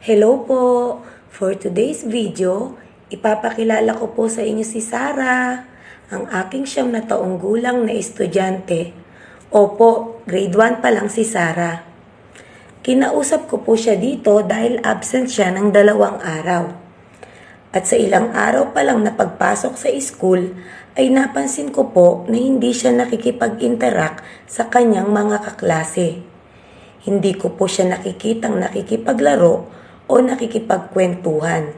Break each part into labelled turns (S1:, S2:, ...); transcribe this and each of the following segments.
S1: Hello po! For today's video, ipapakilala ko po sa inyo si Sarah, ang aking siyam na taong gulang na estudyante. Opo, grade 1 pa lang si Sarah. Kinausap ko po siya dito dahil absent siya ng dalawang araw. At sa ilang araw pa lang na pagpasok sa school, ay napansin ko po na hindi siya nakikipag-interact sa kanyang mga kaklase. Hindi ko po siya nakikitang nakikipaglaro o nakikipagkwentuhan.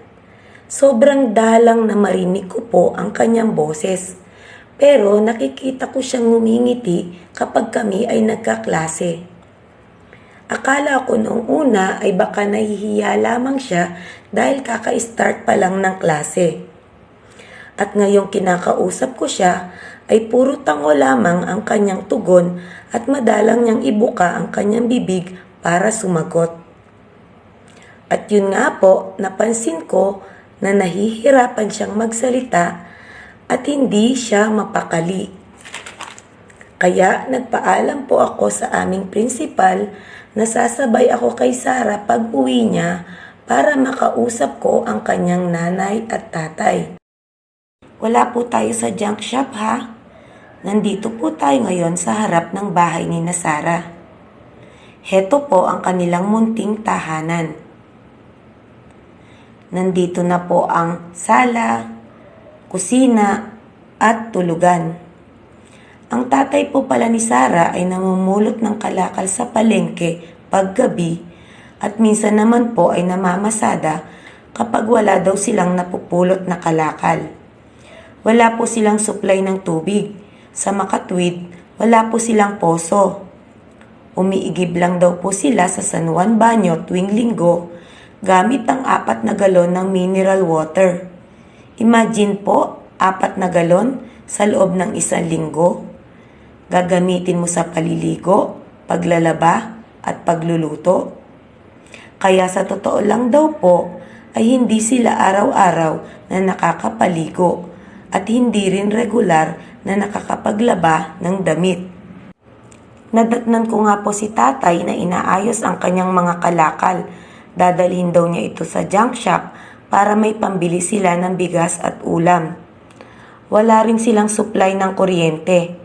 S1: Sobrang dalang na marinig ko po ang kanyang boses. Pero nakikita ko siyang ngumingiti kapag kami ay nagkaklase. Akala ko noong una ay baka nahihiya lamang siya dahil kaka-start pa lang ng klase. At ngayong kinakausap ko siya ay puro tango lamang ang kanyang tugon at madalang niyang ibuka ang kanyang bibig para sumagot. Yun nga po, napansin ko na nahihirapan siyang magsalita at hindi siya mapakali. Kaya nagpaalam po ako sa aming principal na sasabay ako kay Sara pag uwi niya para makausap ko ang kanyang nanay at tatay. Wala po tayo sa junk shop ha. Nandito po tayo ngayon sa harap ng bahay ni na Sara. Heto po ang kanilang munting tahanan. Nandito na po ang sala, kusina, at tulugan. Ang tatay po pala ni Sara ay namumulot ng kalakal sa palengke paggabi at minsan naman po ay namamasada kapag wala daw silang napupulot na kalakal. Wala po silang supply ng tubig. Sa Makatwid, wala po silang poso. Umiigib lang daw po sila sa San Juan Banyo tuwing linggo gamit ang apat na galon ng mineral water. Imagine po, apat na galon sa loob ng isang linggo. Gagamitin mo sa paliligo, paglalaba, at pagluluto. Kaya sa totoo lang daw po, ay hindi sila araw-araw na nakakapaligo at hindi rin regular na nakakapaglaba ng damit. Nadatnan ko nga po si tatay na inaayos ang kanyang mga kalakal. Dadalhin daw niya ito sa junk shop para may pambili sila ng bigas at ulam. Wala rin silang supply ng kuryente.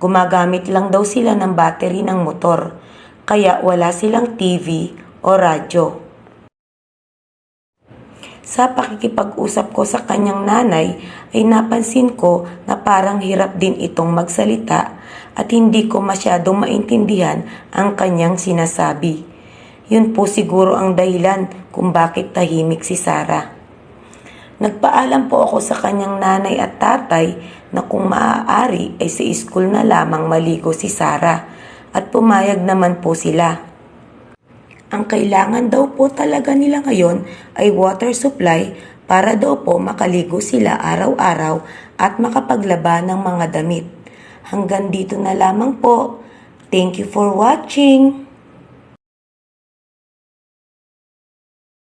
S1: Gumagamit lang daw sila ng battery ng motor, kaya wala silang TV o radyo. Sa pakikipag-usap ko sa kanyang nanay ay napansin ko na parang hirap din itong magsalita at hindi ko masyadong maintindihan ang kanyang sinasabi. Yun po siguro ang dahilan kung bakit tahimik si Sarah. Nagpaalam po ako sa kanyang nanay at tatay na kung maaari ay sa school na lamang maligo si Sarah at pumayag naman po sila. Ang kailangan daw po talaga nila ngayon ay water supply para daw po makaligo sila araw-araw at makapaglaba ng mga damit. Hanggang dito na lamang po. Thank you for watching!